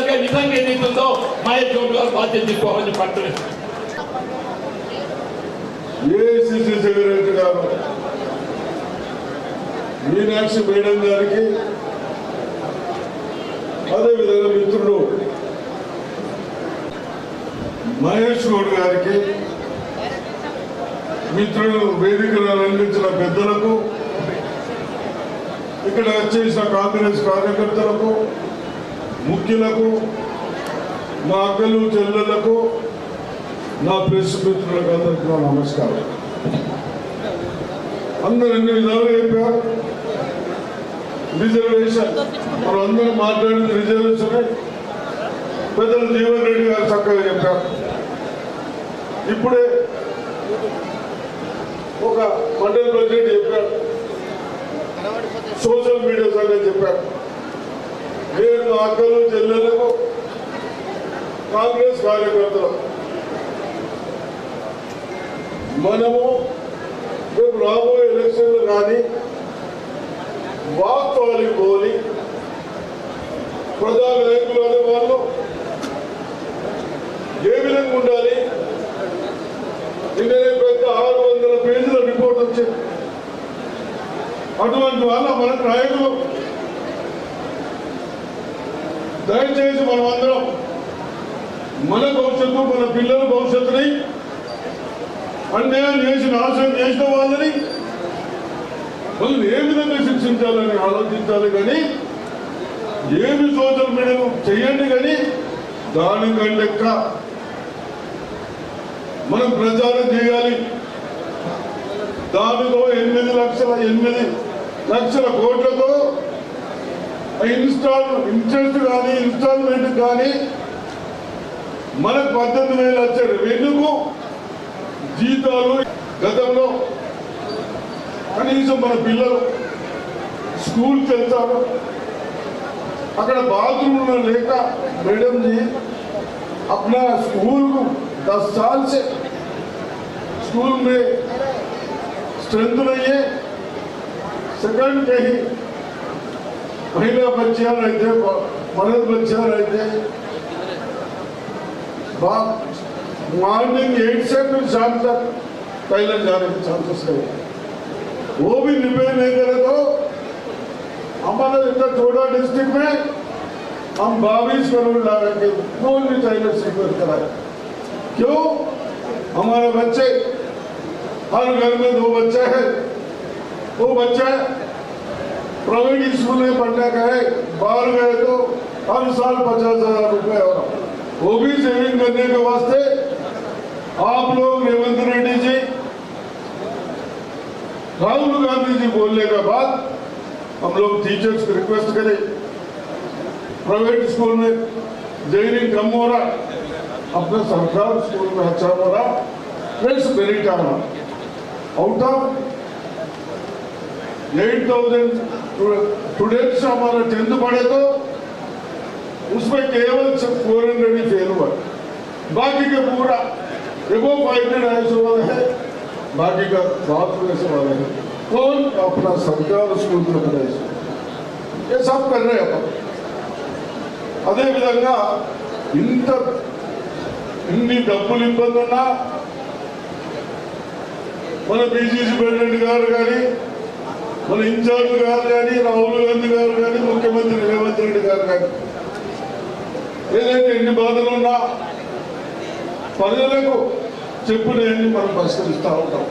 అమలుగా నిజంగా ఏదైతుందో మహేష్ గౌడ్ గారు బాధ్యత తీసుకోవాలని పడుతుంది ఏఐసిసి సెక్రటరీ గారు మీనాక్షి మేడం గారికి అదేవిధంగా మిత్రుడు మహేష్ గౌడ్ గారికి మిత్రులు వేదికను అందించిన పెద్దలకు ఇక్కడ వచ్చేసిన కాంగ్రెస్ కార్యకర్తలకు ముఖ్యులకు నా అక్కలు చెల్లెళ్ళకు నా ప్రెస్ మిత్రులకు అందరికీ నా నమస్కారం. అందరు ఎన్ని విధాలు చెప్పారు? రిజర్వేషన్. మనం అందరూ మాట్లాడింది రిజర్వేషన్. పెద్దలు జీవన్ రెడ్డి గారు చక్కగా చెప్పారు. ఇప్పుడే ఒక మండల ప్రెసిడెంట్ చెప్పారు. సోషల్ మీడియా సంగతి చెప్పారు. నేను మా అక్కలు చెల్లెలకు కాంగ్రెస్ కార్యకర్తలు మనము రేపు రాబోయే ఎలక్షన్లు కానీ వాస్తవానికి పోలి ప్రజా నాయకులు అనే వాళ్ళు ఏ విధంగా ఉండాలి? నిన్ననే పెద్ద ఆరు వందల పేజీల రిపోర్ట్ వచ్చింది. అటువంటి వాళ్ళ మన నాయకులు దయచేసి మనం అందరం మన భవిష్యత్తు మన పిల్లల భవిష్యత్తుని అన్యాయం చేసి నాశనం చేసిన వాళ్ళని వాళ్ళు ఏ విధంగా శిక్షించాలని ఆలోచించాలి కానీ ఏమి సోషల్ మీడియా చేయండి కానీ దానికంటే మనం ప్రచారం చేయాలి. దానితో ఎనిమిది లక్షల ఎనిమిది లక్షల కోట్లతో ఇన్స్టాల్ ఇంట్రెస్ట్ కానీ ఇన్స్టాల్మెంట్ కానీ మనకు పద్దెనిమిది వేలు వచ్చాడు ఎందుకు జీతాలు గతంలో కనీసం మన పిల్లలు స్కూల్కి వెళ్తారు అక్కడ బాత్రూమ్ లేక మేడం जी अपना स्कूल को दस साल से स्कूल में स्ट्रेंथ नहीं है सेकंड कहीं महिला बच्चियाँ रहते मर्द बच्चियाँ रहते मॉर्निंग एट से फिर शाम तक टैलेंट जाने के चांसेस है वो भी निवेदन नहीं करे तो हमारे इधर छोटा डिस्ट्रिक्ट में हम बाईस करोड़ लाएँगे कोई भी टैलेंट सीक्वेंस कराए क्यों हमारे बच्चे हर घर में दो बच्चे हैं वो बच्चे प्राइवेट स्कूल में पढ़ने गए बाहर गए तो हर साल पचास हज़ार रुपए और वो भी सेविंग करने के वास्ते आप लोग रेवंत रेड्डी जी, राहुल गांधी जी बोलने के बाद हम लोग टीचर्स को रिक्वेस्ट करें। प्राइवेट स्कूल में जैनिंग कम हो रहा अपने सरकार स्कूल में अच्छा हो रहा प्लस मेरिट आ रहा out of eight thousand students हमारा टेंथ पढ़े तो उसमें केवल फोर हंड्रेड ही फेल हुआ बाकी का पूरा एगो फाइव हंड्रेड ऐसे वाले हैं बाकी का बहुत ऐसे वाले हैं कौन अपना सरकार स्कूल में पढ़े ये सब कर रहे हैं अपन అదే విధంగా ఇంత ఇన్ని డబ్బులు ఇబ్బంది ఉన్నా మన బీసీసీ ప్రెసిడెంట్ గారు కానీ మన ఇన్ఛార్జ్ గారు కానీ రాహుల్ గాంధీ గారు కానీ ముఖ్యమంత్రి రేవంత్ రెడ్డి గారు కానీ. ఏదైతే ఎన్ని బాధలు ఉన్నా ప్రజలకు చెప్పినవన్నీ మనం పరిష్కరిస్తూ ఉంటాం.